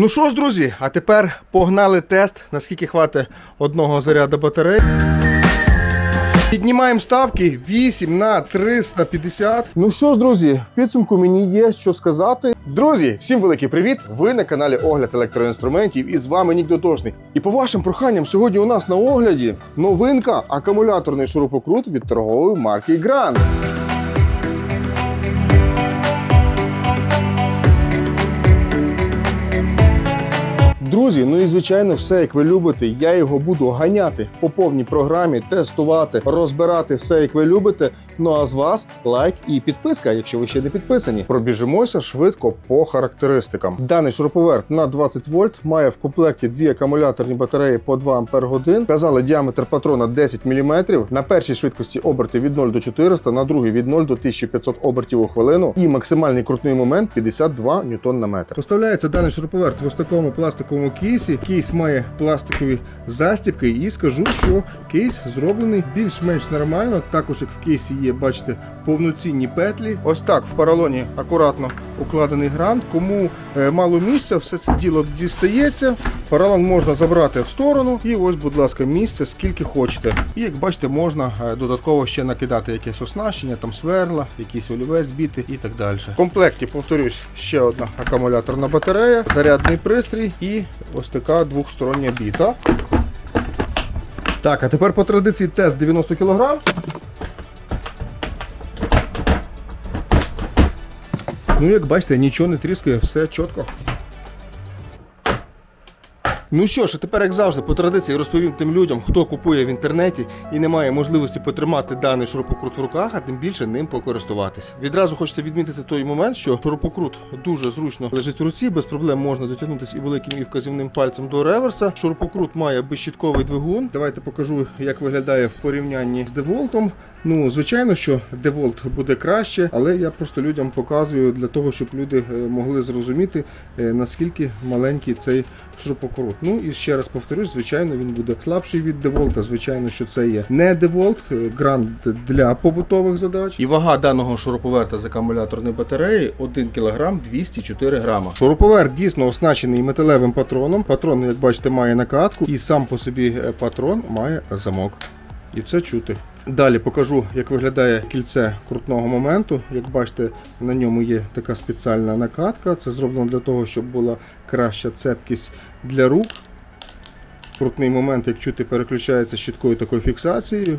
Ну що ж, друзі, а тепер погнали тест, наскільки хватить одного заряду батареї. Піднімаємо ставки 8 на 350. Ну що ж, друзі, в підсумку мені є що сказати. Друзі, всім великий привіт! Ви на каналі Огляд електроінструментів і з вами Нік Дотошний. І по вашим проханням, сьогодні у нас на огляді новинка акумуляторний шурупокрут від торгової марки Grand. Друзі, ну і звичайно, все як ви любите. Я його буду ганяти по повній програмі, тестувати, розбирати все як ви любите. Ну а з вас лайк і підписка, якщо ви ще не підписані. Пробіжимося швидко по характеристикам. Даний шуруповерт на 20 вольт має в комплекті дві акумуляторні батареї по 2 ампер годин. Казали діаметр патрона 10 мм. На першій швидкості оберти від 0 до 400, на другій від 0 до 1500 обертів у хвилину. І максимальний крутний момент 52 ньютон на метр. Поставляється даний шуруповерт в ось такому пластиковому кейсі. Кейс має пластикові застібки, і скажу, що кейс зроблений більш-менш нормально. Також як в кейсі є, бачите, повноцінні петлі. Ось так в поролоні акуратно укладений грант. Кому е, мало місця, все це діло дістається. Поролон можна забрати в сторону, і ось, будь ласка, місце скільки хочете. І як бачите, можна е, додатково ще накидати якесь оснащення, там сверла, якийсь олівець збити і так далі. В комплекті, повторюсь, ще одна акумуляторна батарея, зарядний пристрій і ось така двохстороння біта. Так, а тепер по традиції тест 90 кг. Ну, як бачите, нічого не тріскає, все чітко. Ну що ж, а тепер, як завжди, по традиції розповім тим людям, хто купує в інтернеті і не має можливості потримати даний шурупокрут в руках, а тим більше ним покористуватись. Відразу хочеться відмітити той момент, що шурупокрут дуже зручно лежить в руці, без проблем можна дотягнутися і великим і вказівним пальцем до реверса. Шурупокрут має безщітковий двигун. Давайте покажу, як виглядає в порівнянні з деволтом. Ну, звичайно, що деволт буде краще, але я просто людям показую для того, щоб люди е, могли зрозуміти, е, наскільки маленький цей шурупокрут. Ну і ще раз повторюсь, звичайно, він буде слабший від деволта. Звичайно, що це є не деволт, е, грант для побутових задач. І вага даного шуруповерта з акумуляторної батареї 1 кг 204 грама. Шуруповерт дійсно оснащений металевим патроном. Патрон, як бачите, має накатку, і сам по собі патрон має замок. І це чути. Далі покажу, як виглядає кільце крутного моменту. Як бачите, на ньому є така спеціальна накатка. Це зроблено для того, щоб була краща цепкість для рук. Крутний момент, як чути, переключається з чіткою такою фіксацією.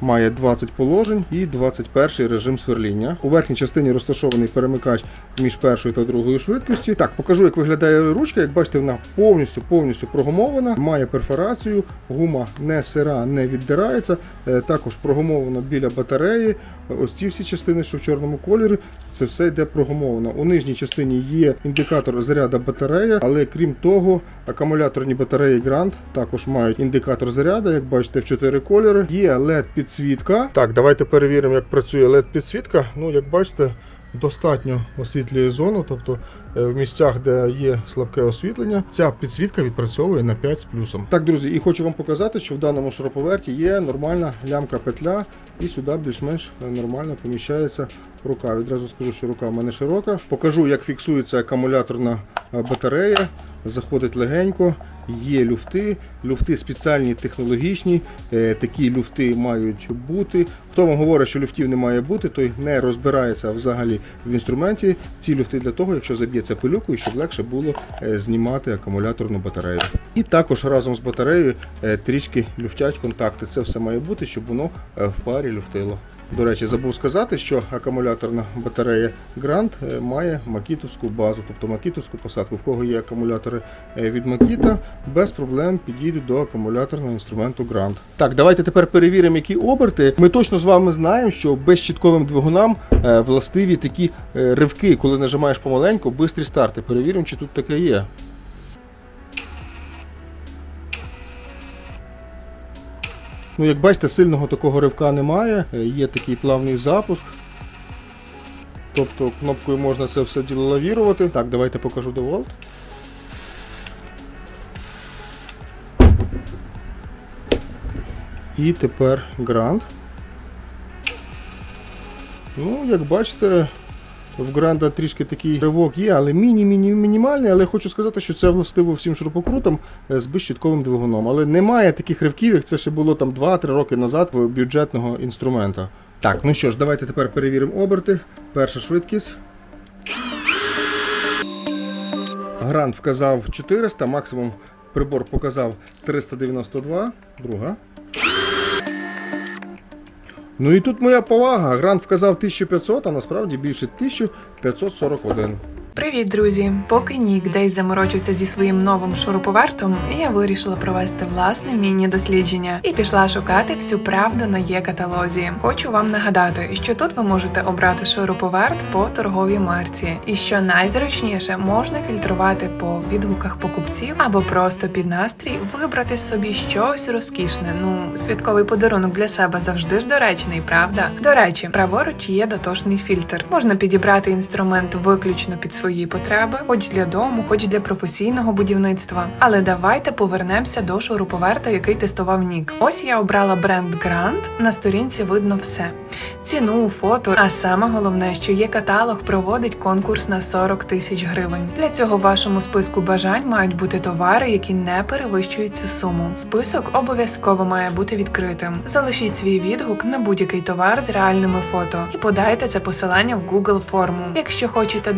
Має 20 положень і 21 режим сверління. У верхній частині розташований перемикач між першою та другою швидкістю. Так, покажу, як виглядає ручка. Як бачите, вона повністю повністю прогумована, має перфорацію, гума не сира, не віддирається. Е, Також прогумовано біля батареї. Ось ці всі частини, що в чорному кольорі, це все йде прогумовано. У нижній частині є індикатор заряду батареї, але крім того, акумуляторні батареї Grand також мають індикатор заряду, як бачите, в 4 кольори. Є LED підсвітка. Так, давайте перевіримо, як працює LED підсвітка. Ну, як бачите, достатньо освітлює зону, тобто в місцях, де є слабке освітлення, ця підсвітка відпрацьовує на 5 з плюсом. Так, друзі, і хочу вам показати, що в даному шуруповерті є нормальна лямка петля, і сюди більш-менш нормально поміщається рука. Відразу скажу, що рука в мене широка. Покажу, як фіксується акумуляторна е, батарея. Заходить легенько, є люфти, люфти спеціальні технологічні. Е, Такі люфти мають бути. Хто вам говорить, що люфтів не має бути, той не розбирається взагалі в інструменті. Ці люфти для того, якщо заб'ється пилюку, і щоб легше було е, знімати акумуляторну батарею. І також разом з батареєю е, трішки люфтять контакти. Це все має бути, щоб воно е, в парі люфтило. До речі, забув сказати, що акумуляторна батарея Grand е, має макітовську базу, тобто макітовську посадку. В кого є акумулятори е, від Макіта, без проблем підійдуть до акумуляторного інструменту Grand. Так, давайте тепер перевіримо, які оберти. Ми точно з вами знаємо, що безщітковим двигунам е, властиві такі ривки, коли нажимаєш помаленьку, бистрі старти. Перевіримо, чи тут таке є. Ну, як бачите, сильного такого ривка немає, е, є такий плавний запуск. Тобто кнопкою можна це все діло лавірувати. Так, давайте покажу деволт. І тепер грант. Ну, як бачите, В Гранда трішки такий ривок є, але міні-міні-мінімальний. Але хочу сказати, що це властиво всім шурупокрутам е, з безщітковим двигуном. Але немає таких ривків, як це ще було там 2-3 роки назад в бюджетного інструмента. Так, ну що ж, давайте тепер перевіримо оберти. Перша швидкість. Грант вказав 400, максимум прибор показав 392. Друга. Ну і тут моя повага. Грант вказав 1500, а насправді більше 1541. Привіт, друзі! Поки Нік десь заморочився зі своїм новим шуруповертом, я вирішила провести власне міні-дослідження і пішла шукати всю правду на є каталозі. Хочу вам нагадати, що тут ви можете обрати шуруповерт по торговій марці, і що найзручніше можна фільтрувати по відгуках покупців або просто під настрій вибрати собі щось розкішне. Ну, святковий подарунок для себе завжди ж доречний, правда? До речі, праворуч є дотошний фільтр. Можна підібрати інструмент виключно під свої потреби, хоч для дому, хоч для професійного будівництва. Але давайте повернемося до шуруповерта, який тестував Нік. Ось я обрала бренд Grand. На сторінці видно все: ціну, фото. А саме головне, що є каталог, проводить конкурс на 40 тисяч гривень. Для цього в вашому списку бажань мають бути товари, які не перевищують цю суму. Список обов'язково має бути відкритим. Залишіть свій відгук на будь-який товар з реальними фото і подайте це посилання в Google форму. Якщо хочете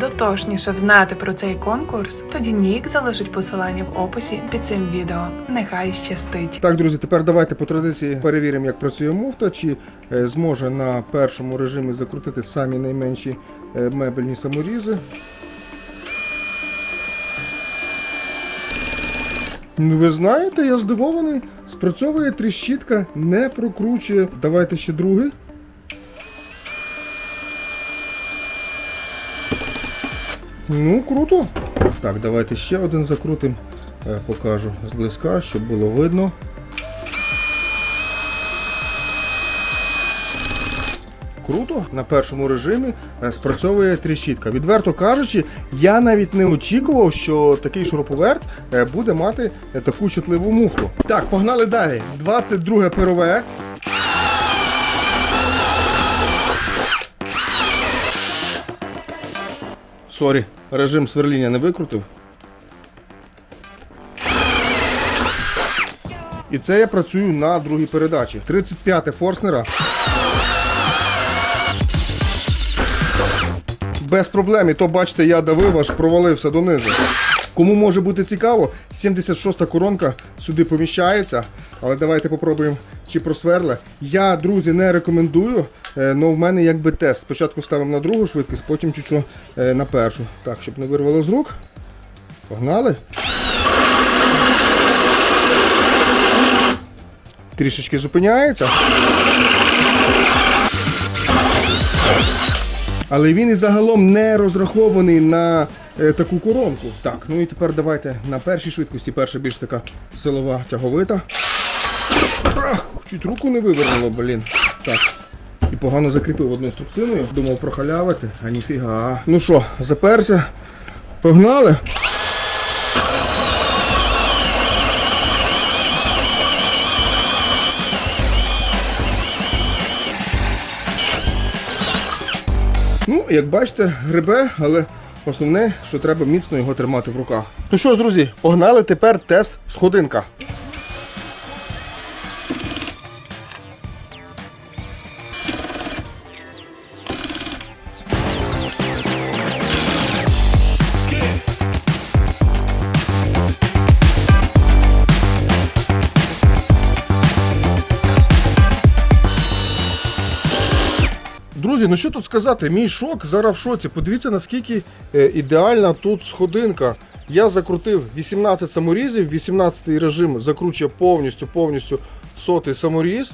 дотошніше взнати про цей конкурс, тоді Нік залишить посилання в описі під цим відео. Нехай щастить. Так, друзі, тепер давайте по традиції перевіримо, як працює муфта, чи е, зможе на першому режимі закрутити самі найменші е, мебельні саморізи. Ну, ви знаєте, я здивований. Спрацьовує тріщітка, не прокручує. Давайте ще другий. Ну, круто. Так, давайте ще один закрутим. Е, Покажу зблизька, щоб було видно. Круто, на першому режимі е, спрацьовує тріщітка. Відверто кажучи, я навіть не очікував, що такий шуруповерт е, буде мати таку чутливу муфту. Так, погнали далі. 22 перове. Сорі, режим сверління не викрутив. І це я працюю на другій передачі. 35 Форснера. Без проблем, і то бачите, я давив, аж провалився донизу. Кому може бути цікаво, 76-та коронка сюди поміщається. Але давайте попробуємо, чи просверле. Я, друзі, не рекомендую, але в мене якби тест. Спочатку ставимо на другу швидкість, потім чуть-чуть е, на першу. Так, щоб не вирвало з рук. Погнали. Трішечки зупиняється. Але він і загалом не розрахований на е, таку коронку. Так, ну і тепер давайте на першій швидкості. Перша більш така силова тяговита. Ах, чуть руку не вивернуло, блін. Так. І погано закріпив одною струбциною. Думав прохалявити, а ніфіга. Ну що, заперся. Погнали. Ну, як бачите, грибе, але основне, що треба міцно його тримати в руках. Ну що ж, друзі, погнали тепер тест сходинка. Друзі, ну що тут сказати? Мій шок зараз в шоці. Подивіться, наскільки е, ідеальна тут сходинка. Я закрутив 18 саморізів, 18 режим закручує повністю повністю сотий саморіз.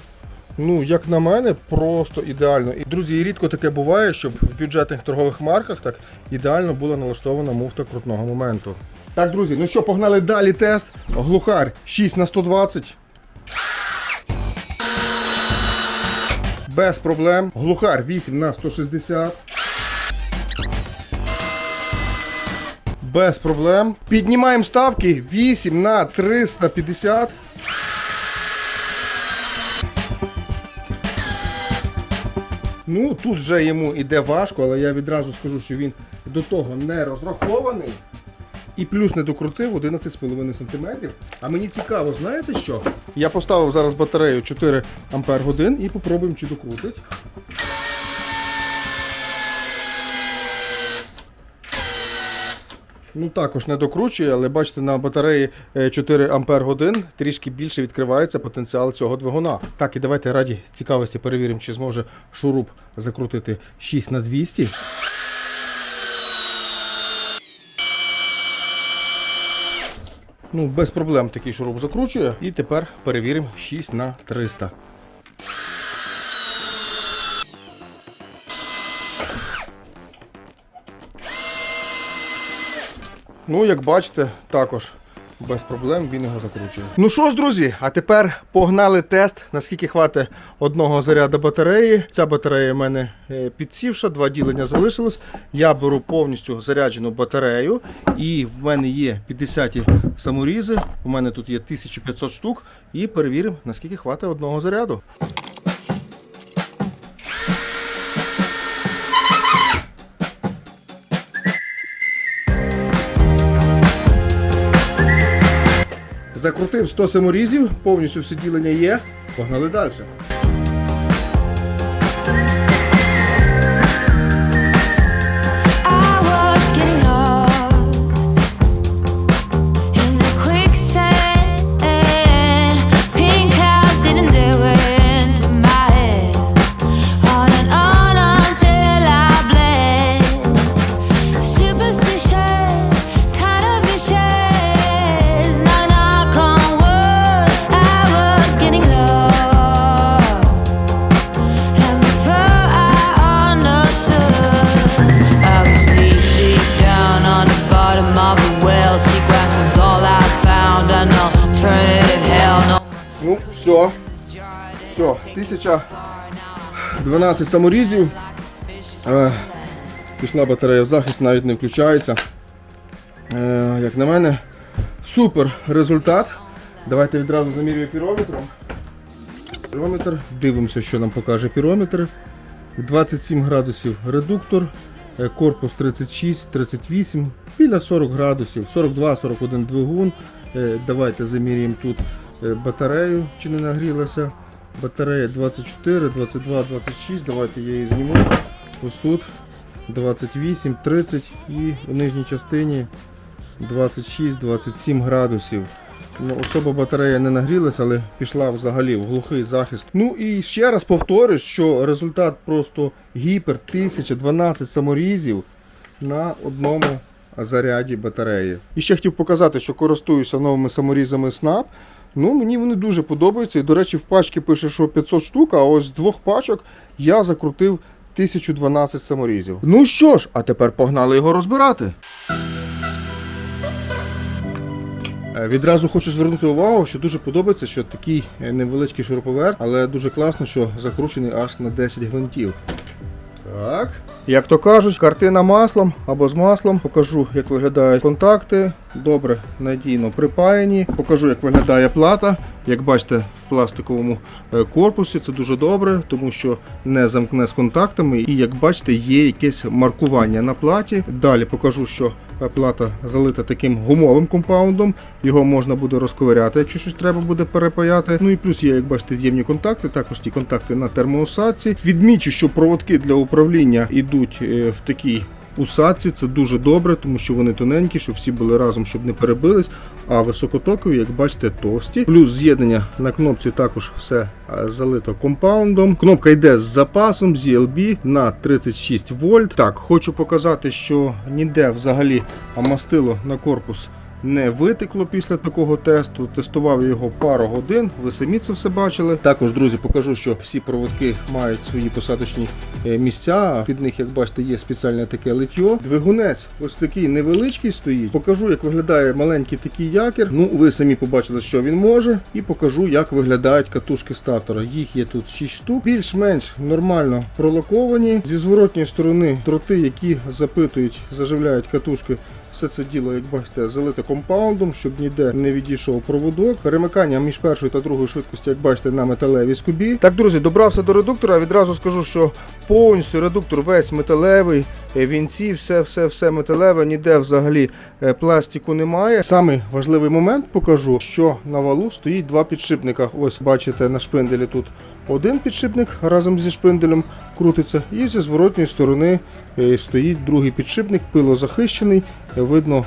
Ну, як на мене, просто ідеально. І друзі, рідко таке буває, щоб в бюджетних торгових марках так ідеально була налаштована муфта крутного моменту. Так, друзі, ну що, погнали далі тест. Глухар 6 на 120. Без проблем. Глухар 8 на 160. Без проблем. Піднімаємо ставки 8 на 350. Ну, тут вже йому іде важко, але я відразу скажу, що він до того не розрахований. І плюс не докрутив 11,5 см. А мені цікаво, знаєте що? Я поставив зараз батарею 4 Ампер годин і попробуємо, чи докрутить. Ну також не докручує, але бачите, на батареї е, 4 Ампер годин трішки більше відкривається потенціал цього двигуна. Так, і давайте раді цікавості перевіримо, чи зможе шуруп закрутити 6 на 200. Ну, без проблем такий шуруп закручує. І тепер перевіримо 6 на 300. Ну, як бачите, також без проблем він його закручує. Ну що ж, друзі, а тепер погнали тест, наскільки хватить одного заряду батареї. Ця батарея в мене е, підсівша, два ділення залишилось. Я беру повністю заряджену батарею, і в мене є 50 саморізи. У мене тут є 1500 штук. І перевіримо, наскільки хватить одного заряду. Закрутив 100 саморізів, повністю всі ділення є. Погнали далі. Все, 1012 саморізів. Е, пішла батарея в захист, навіть не включається. Е, як на мене, супер результат. Давайте відразу замірюю пірометром. Пірометр. Дивимося, що нам покаже пірометр. 27 градусів редуктор, е, корпус 36, 38, біля 40 градусів, 42-41 двигун. Давайте замірюємо тут батарею, чи не нагрілася. Батарея 24, 22, 26. Давайте я її зніму. Ось тут 28, 30 і в нижній частині 26-27 градусів. Ну, особа батарея не нагрілася, але пішла взагалі в глухий захист. Ну і ще раз повторюсь, що результат просто гіпер 1012 саморізів на одному заряді батареї. І ще хотів показати, що користуюся новими саморізами Snap. Ну, мені вони дуже подобаються. І, до речі, в пачці пише, що 500 штук, а ось з двох пачок я закрутив 1012 саморізів. Ну що ж, а тепер погнали його розбирати. Е, Відразу хочу звернути увагу, що дуже подобається, що такий е, невеличкий шуруповерт, але дуже класно, що закручений аж на 10 гвинтів. Так. Як то кажуть, картина маслом або з маслом. Покажу, як виглядають контакти. Добре, надійно припаяні. Покажу, як виглядає плата. Як бачите, в пластиковому е, корпусі це дуже добре, тому що не замкне з контактами. І як бачите, є якесь маркування на платі. Далі покажу, що е, плата залита таким гумовим компаундом. Його можна буде розковиряти, якщо щось треба буде перепаяти. Ну і плюс є, як бачите, з'ємні контакти, також ті контакти на термоусадці. Відмічу, що проводки для управління йдуть е, в такій усадці. Це дуже добре, тому що вони тоненькі, щоб всі були разом, щоб не перебились. А високотокові, як бачите, товсті. Плюс з'єднання на кнопці також все е, залито компаундом. Кнопка йде з запасом ZLB на 36 вольт. Так, хочу показати, що ніде взагалі мастило на корпус не витекло після такого тесту. Тестував його пару годин. Ви самі це все бачили. Також, друзі, покажу, що всі проводки мають свої посадочні е, місця. Під них, як бачите, є спеціальне таке литьо. Двигунець ось такий невеличкий стоїть. Покажу, як виглядає маленький такий якір. Ну, ви самі побачили, що він може, і покажу, як виглядають катушки статора. Їх є тут 6 штук. Більш-менш нормально пролаковані. Зі зворотньої сторони дроти, які запитують, заживляють катушки Все це діло, як бачите, залите компаундом, щоб ніде не відійшов проводок. Перемикання між першою та другою швидкістю, як бачите, на металевій скобі. Так, друзі, добрався до редуктора. Відразу скажу, що повністю редуктор весь металевий, вінці, все, все, все металеве, ніде взагалі е, пластику немає. Саме важливий момент покажу, що на валу стоїть два підшипника. Ось бачите на шпинделі тут один підшипник разом зі шпинделем крутиться, і зі зворотньої сторони е, стоїть другий підшипник, пилозахищений. захищений. Видно, е,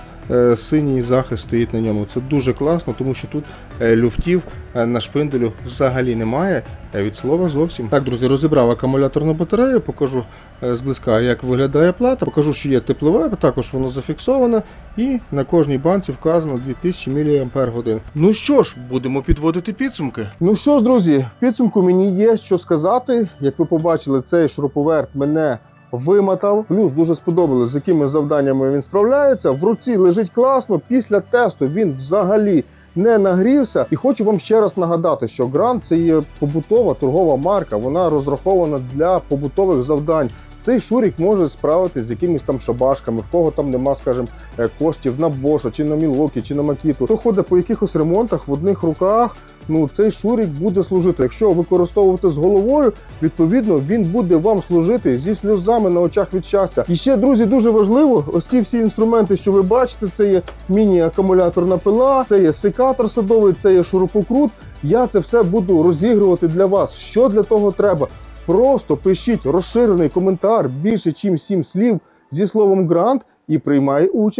синій захист стоїть на ньому. Це дуже класно, тому що тут е, люфтів е, на шпинделю взагалі немає. е, Від слова зовсім. Так, друзі, розібрав акумуляторну батарею, покажу е, зблизька, як виглядає плата. Покажу, що є теплове, також воно зафіксоване, і на кожній банці вказано 2000 мАч. Ну що ж, будемо підводити підсумки. Ну що ж, друзі, в підсумку мені є що сказати. Як ви побачили, цей шуруповерт мене вимотав. Плюс дуже сподобалось, з якими завданнями він справляється. В руці лежить класно. Після тесту він взагалі. Не нагрівся, і хочу вам ще раз нагадати, що Грант це є побутова торгова марка. Вона розрахована для побутових завдань. Цей шурік може справитись з якимись там шабашками, в кого там нема, скажімо, е, коштів на Боша, чи на Мілокі, чи на Макіту. Хто ходить по якихось ремонтах в одних руках, ну цей шурік буде служити. Якщо використовувати з головою, відповідно він буде вам служити зі сльозами на очах від щастя. І ще, друзі, дуже важливо, ось ці всі інструменти, що ви бачите, це є міні-акумуляторна пила, це є секатор садовий, це є шурупокрут. Я це все буду розігрувати для вас. Що для того треба? Просто пишіть розширений коментар більше, ніж 7 слів зі словом грант і приймай участь